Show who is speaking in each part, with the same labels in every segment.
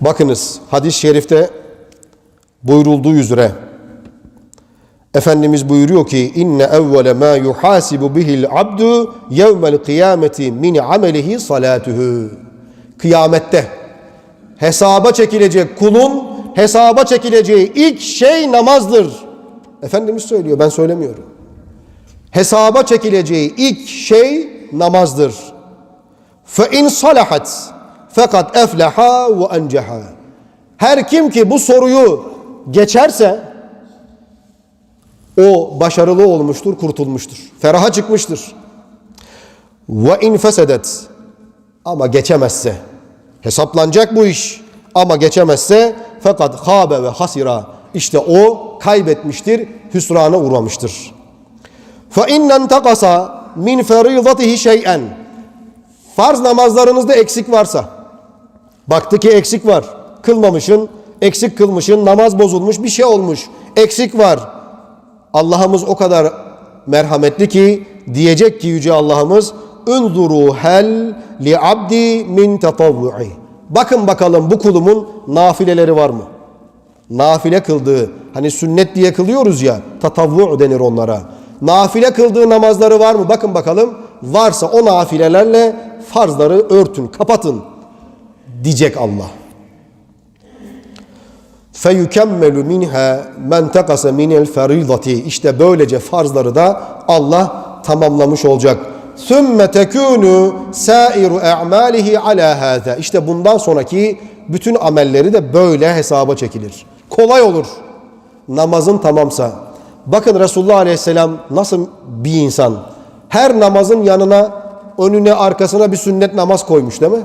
Speaker 1: Bakınız hadis-i şerifte buyurulduğu üzere Efendimiz buyuruyor ki inne evvele ma yuhasibu bihil abdu yevmel kıyameti min amelihi salatuhu. Kıyamette hesaba çekilecek kulun hesaba çekileceği ilk şey namazdır. Efendimiz söylüyor ben söylemiyorum. Hesaba çekileceği ilk şey namazdır. Fe in salahat fakat efleha ve enceha. Her kim ki bu soruyu geçerse o başarılı olmuştur, kurtulmuştur. Feraha çıkmıştır. Ve in fesedet ama geçemezse hesaplanacak bu iş ama geçemezse fakat habe ve hasira işte o kaybetmiştir, hüsrana uğramıştır. Fe innen takasa min feridatihi şey'en farz namazlarınızda eksik varsa baktı ki eksik var. Kılmamışın eksik kılmışın namaz bozulmuş bir şey olmuş. Eksik var. Allah'ımız o kadar merhametli ki diyecek ki yüce Allah'ımız unzuru hel li abdi min tatavvu'i. Bakın bakalım bu kulumun nafileleri var mı? Nafile kıldığı hani sünnet diye kılıyoruz ya tatavvu denir onlara. Nafile kıldığı namazları var mı? Bakın bakalım. Varsa o nafilelerle farzları örtün kapatın diyecek Allah feyukemmelu minha men takasa minel feridati işte böylece farzları da Allah tamamlamış olacak. Sümme tekunu sairu a'malihi ala hâzâ. İşte bundan sonraki bütün amelleri de böyle hesaba çekilir. Kolay olur. Namazın tamamsa. Bakın Resulullah Aleyhisselam nasıl bir insan. Her namazın yanına, önüne, arkasına bir sünnet namaz koymuş değil mi?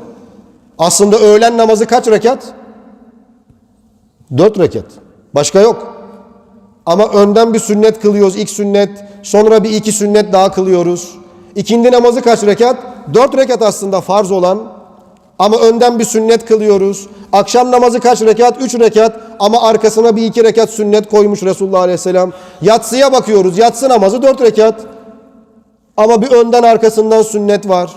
Speaker 1: Aslında öğlen namazı kaç rekat? Dört rekat. Başka yok. Ama önden bir sünnet kılıyoruz. ilk sünnet. Sonra bir iki sünnet daha kılıyoruz. İkindi namazı kaç rekat? Dört rekat aslında farz olan. Ama önden bir sünnet kılıyoruz. Akşam namazı kaç rekat? Üç rekat. Ama arkasına bir iki rekat sünnet koymuş Resulullah Aleyhisselam. Yatsıya bakıyoruz. Yatsı namazı dört rekat. Ama bir önden arkasından sünnet var.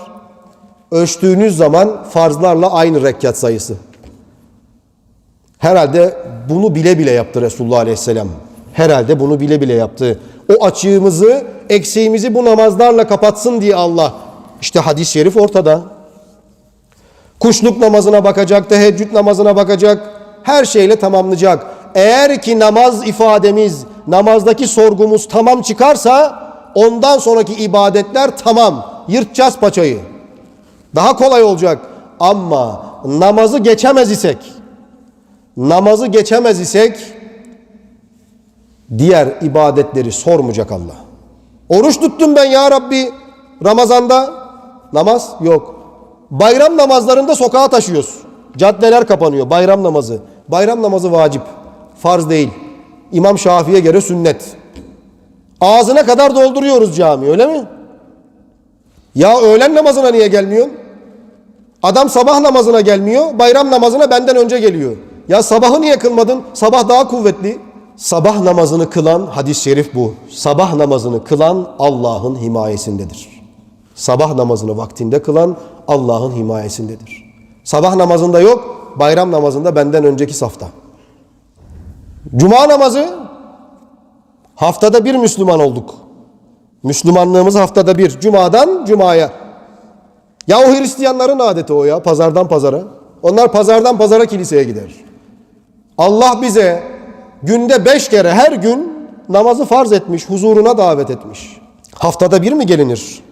Speaker 1: Ölçtüğünüz zaman farzlarla aynı rekat sayısı. Herhalde bunu bile bile yaptı Resulullah Aleyhisselam. Herhalde bunu bile bile yaptı. O açığımızı, eksiğimizi bu namazlarla kapatsın diye Allah. İşte hadis-i şerif ortada. Kuşluk namazına bakacak, teheccüd namazına bakacak, her şeyle tamamlayacak. Eğer ki namaz ifademiz, namazdaki sorgumuz tamam çıkarsa ondan sonraki ibadetler tamam. Yırtacağız paçayı. Daha kolay olacak. Ama namazı geçemez isek, namazı geçemez isek diğer ibadetleri sormayacak Allah. Oruç tuttum ben ya Rabbi Ramazanda namaz yok. Bayram namazlarında sokağa taşıyoruz. Caddeler kapanıyor. Bayram namazı. Bayram namazı vacip. Farz değil. İmam Şafii'ye göre sünnet. Ağzına kadar dolduruyoruz cami öyle mi? Ya öğlen namazına niye gelmiyorsun? Adam sabah namazına gelmiyor. Bayram namazına benden önce geliyor. Ya sabahı niye kılmadın? Sabah daha kuvvetli. Sabah namazını kılan hadis-i şerif bu. Sabah namazını kılan Allah'ın himayesindedir. Sabah namazını vaktinde kılan Allah'ın himayesindedir. Sabah namazında yok, bayram namazında benden önceki safta. Cuma namazı haftada bir Müslüman olduk. Müslümanlığımız haftada bir. Cumadan cumaya. Ya o Hristiyanların adeti o ya. Pazardan pazara. Onlar pazardan pazara kiliseye gider. Allah bize günde beş kere her gün namazı farz etmiş, huzuruna davet etmiş. Haftada bir mi gelinir?